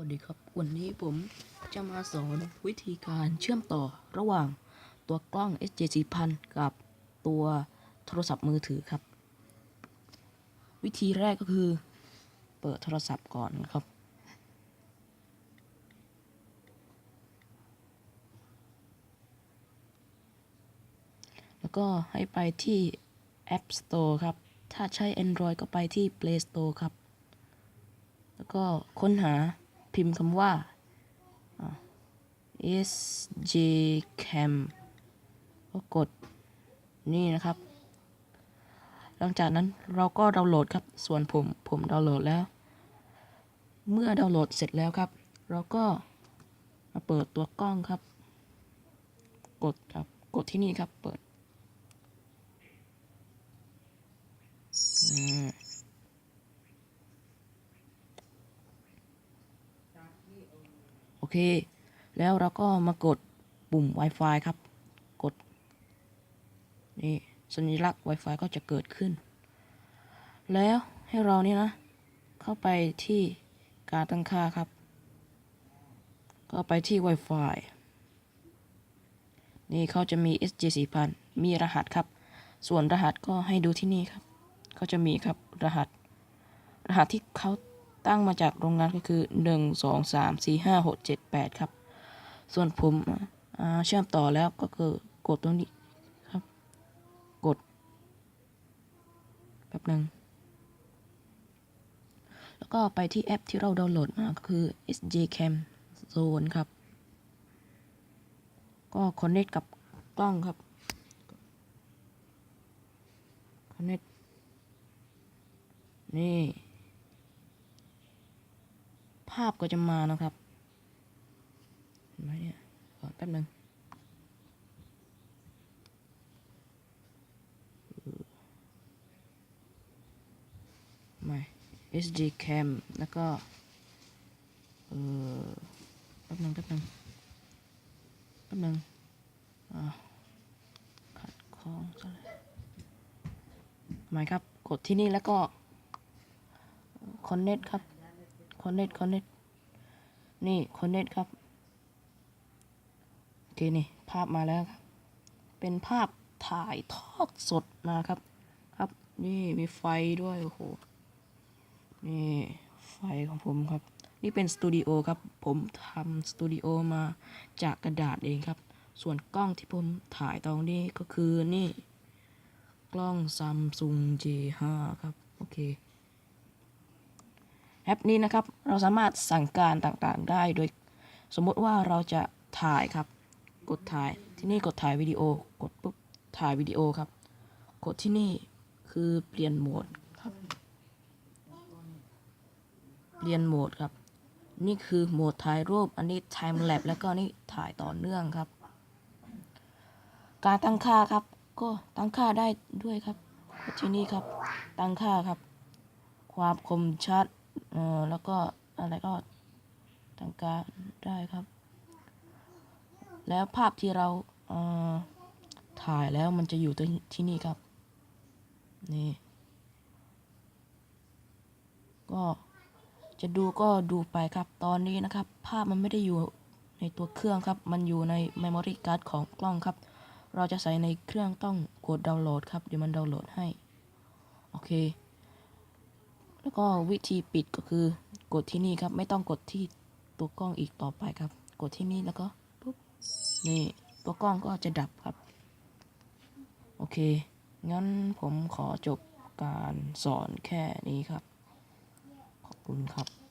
วัสดีครับ วันนี้ผมจะมาสอนวิธีการเชื่อมต่อระหว่างตัวกล้อง SJ4000 กับตัวโทรศัพท์มือถือครับ วิธีแรกก็คือ เปิดโทรศัพท์ก่อนครับ แล้วก็ให้ไปที่ App Store ครับ ถ้าใช้ Android ก็ไปที่ Play Store ครับแล้วก็ค้นหา พิมพ์คำว่า SJCam ก็กดนี่นะครับ หลังจากนั้นเราก็ดาวน์โหลดครับ ส่วนผมผมดาวน์โหลดแล้ว เมื่อดาวน์โหลดเสร็จแล้วครับ เราก็มาเปิดตัวกล้องครับ กดครับ กดที่นี่ครับ เปิดอืม โอ เค แล้วเราก็มากดปุ่ม Wi-Fi ครับ กด นี่สัญลักษณ์ Wi-Fi ก็จะเกิดขึ้น แล้วให้เรานี่นะ เข้าไปที่การตั้งค่าครับ ก็ไปที่ Wi-Fi นี่เขาจะมี SJ4000 มีรหัสครับ ส่วนรหัสก็ให้ดูที่นี่ครับ ก็จะมีครับรหัส รหัสที่เขา ตั้งมาจากโรงงานก็คือ 1 2 3 4 5 6 7 8 ครับ ส่วนผมเชื่อมต่อแล้วก็คือกดตรงนี้ครับ กดแป๊บหนึ่งแล้วก็ไปที่แอปที่เราดาวน์โหลดมาก็คือ SJ Cam Zone ครับ ก็ connect กับกล้องครับ connect นี่ ภาพก็จะมานะครับเห็นไหมเนี่ยขอแป๊บนึงไม่ SD cam แล้วก็ เออแป๊บนึงแป๊บนึงแป๊บนึงอ่าขัดข้องซะเลยไม่ครับ กดที่นี่แล้วก็ connect ครับ connect connect นี่ connect ครับโอเคนี่ภาพมาแล้วครับ เป็นภาพถ่ายทอดสดมาครับ ครับ นี่มีไฟด้วยโอ้โหนี่ไฟของผมครับ นี่เป็นสตูดิโอครับ ผมทำสตูดิโอมาจากกระดาษเองครับ ส่วนกล้องที่ผมถ่ายตรงนี้ก็คือนี่ กล้อง Samsung J5 ครับ โอเค แอปนี้นะครับ เราสามารถสั่งการต่างๆได้โดย สมมติว่าเราจะถ่ายครับ กดถ่ายที่นี่กดถ่ายวิดีโอ กดปุ๊บถ่ายวิดีโอครับ กดที่นี่คือเปลี่ยนโหมดครับ เปลี่ยนโหมดครับ นี่คือโหมดถ่ายรูป อันนี้ time lap แล้วก็นี่ถ่ายต่อเนื่องครับ การตั้งค่าครับ ก็ตั้งค่าได้ด้วยครับกดที่นี่ครับ ตั้งค่าครับ ความคมชัด ออแล้วก็อะไรก็ตั้งการได้ครับ แล้วภาพที่เราเอ่อถ่ายแล้วมันจะอยู่ที่ที่นี่ครับ นี่ ก็จะดูก็ดูไปครับ ตอนนี้นะครับ ภาพมันไม่ได้อยู่ในตัวเครื่องครับ มันอยู่ใน memory card ของกล้องครับ เราจะใส่ในเครื่องต้องกดดาวน์โหลดครับ เดี๋ยวมันดาวน์โหลดให้ โอเค แล้วก็วิธีปิดก็คือกดที่นี่ครับ ไม่ต้องกดที่ตัวกล้องอีกต่อไปครับ กดที่นี่แล้วก็ปุ๊บนี่ตัวกล้องก็จะดับครับ โอเค งั้นผมขอจบการสอนแค่นี้ครับ ขอบคุณครับ